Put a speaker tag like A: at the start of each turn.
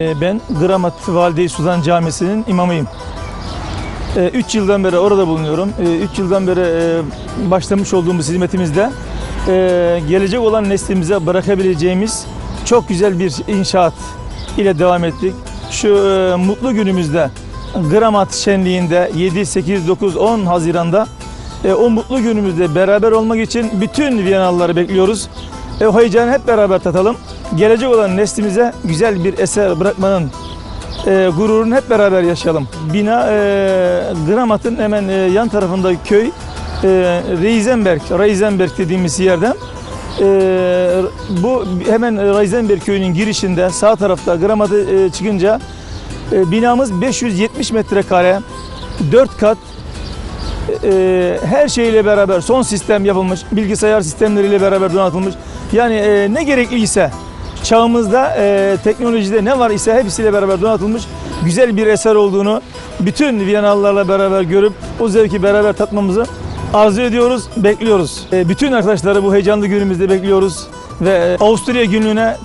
A: Ee, Ben Gramat Valide-i Sultan Camisi'nin imamıyım. 3 yıldan beri orada bulunuyorum. 3 yıldan beri e, başlamış olduğumuz hizmetimizde e, gelecek olan neslimize bırakabileceğimiz çok güzel bir inşaat ile devam ettik. Şu e, mutlu günümüzde Gramat şenliğinde 7, 8, 9, 10 Haziran'da o mutlu günümüzde beraber olmak için bütün Viyanalıları bekliyoruz. O heyecanı hep beraber tatalım. Gelecek olan neslimize güzel bir eser bırakmanın e, gururunu hep beraber yaşayalım. Bina e, Gramat'ın hemen e, yan tarafındaki köy e, Reisenberg, Reisenberg dediğimiz yerden e, bu hemen Reisenberg köyünün girişinde sağ tarafta Gramat'ı e, çıkınca e, binamız 570 metrekare, 4 kat e, her şeyle beraber son sistem yapılmış, bilgisayar sistemleriyle beraber donatılmış. Yani e, ne gerekliyse çağımızda e, teknolojide ne var ise hepsiyle beraber donatılmış güzel bir eser olduğunu bütün Viyanalılarla beraber görüp o zevki beraber tatmamızı arzu ediyoruz, bekliyoruz. E, bütün arkadaşları bu heyecanlı günümüzde bekliyoruz ve e, Avusturya günlüğüne